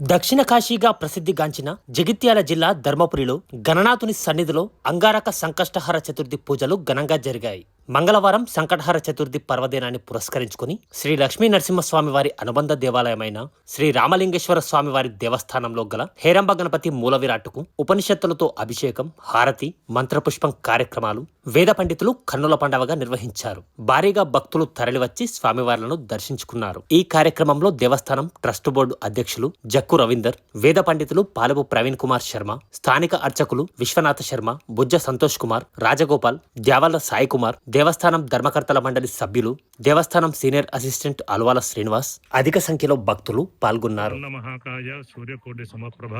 దక్షిణ కాశీగా ప్రసిద్ధిగాంచిన జగిత్యాల జిల్లా ధర్మపురిలో గణనాథుని సన్నిధిలో అంగారక సంకష్టహర చతుర్థి పూజలు ఘనంగా జరిగాయి. మంగళవారం సంకటహర చతుర్థి పర్వదినాన్ని పురస్కరించుకుని శ్రీ లక్ష్మీ నరసింహస్వామి వారి అనుబంధ దేవాలయమైన శ్రీ రామలింగేశ్వర స్వామి వారి దేవస్థానంలో గల హేరంబ గణపతి మూల విరాట్టుకు ఉపనిషత్తులతో అభిషేకం హారతి మంత్రపుష్పం కార్యక్రమాలు వేద పండితులు కన్నుల పండవగా నిర్వహించారు. భారీగా భక్తులు తరలివచ్చి స్వామివార్లను దర్శించుకున్నారు. ఈ కార్యక్రమంలో దేవస్థానం ట్రస్ట్ బోర్డు అధ్యక్షులు జక్కు రవీందర్ వేద పండితులు పాలపు ప్రవీణ్ కుమార్ శర్మ స్థానిక అర్చకులు విశ్వనాథ శర్మ బుజ్జ సంతోష్ కుమార్ రాజగోపాల్ ద్యావల్ల సాయి కుమార్ దేవస్థానం ధర్మకర్తల మండలి సభ్యులు దేవస్థానం సీనియర్ అసిస్టెంట్ అల్వాల శ్రీనివాస్ అధిక సంఖ్యలో భక్తులు పాల్గొన్నారు. మహాకాయ సూర్యకోటి సమప్రభ.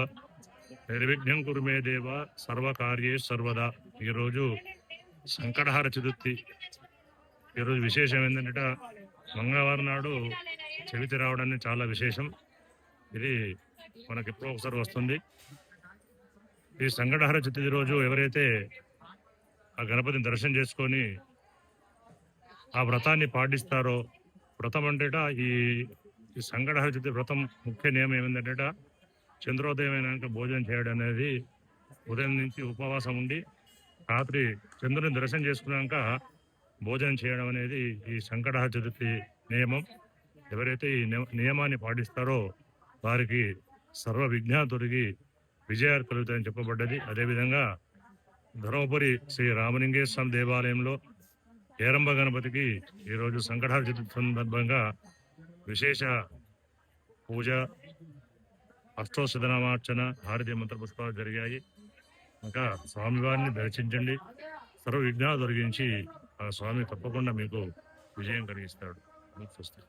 నిర్విఘ్నం కురుమే దేవ సర్వకార్యే సర్వదా. ఈరోజు సంకటహార చతుర్థి. ఈరోజు విశేషం ఏంటంటే మంగళవారం నాడు చవితి రావడాన్ని చాలా విశేషం. ఇది మనకి ఎప్పుడో ఒకసారి వస్తుంది. ఈ సంకటహార చతుర్థి రోజు ఎవరైతే ఆ గణపతిని దర్శనం చేసుకొని ఆ వ్రతాన్ని పాటిస్తారో వ్రతం అంటేట ఈ ఈ సంకటహర చతుర్థి వ్రతం ముఖ్య నియమం ఏమిటంటే చంద్రోదయం అయినాక భోజనం చేయడం అనేది ఉదయం నుంచి ఉపవాసం ఉండి రాత్రి చంద్రుని దర్శనం చేసుకున్నాక భోజనం చేయడం అనేది ఈ సంకటహర చతుర్థి నియమం. ఎవరైతే ఈ నియమాన్ని పాటిస్తారో వారికి సర్వ విఘ్నాలు తొలగి విజయాలు కలుగుతాయని చెప్పబడ్డది. అదేవిధంగా ధర్మపురి శ్రీ రామలింగేశ్వర దేవాలయంలో ఏరంబ గణపతికి ఈరోజు సంకటాల చతుర్థి సందర్భంగా విశేష పూజ అష్టోశతనామార్చన హారతి మంత్రపుష్పాలు జరిగాయి. ఇంకా స్వామివారిని దర్శించండి. సర్వ విఘ్నాలు తొలగించి ఆ స్వామి తప్పకుండా మీకు విజయం కలిగిస్తాడు. స్వస్తి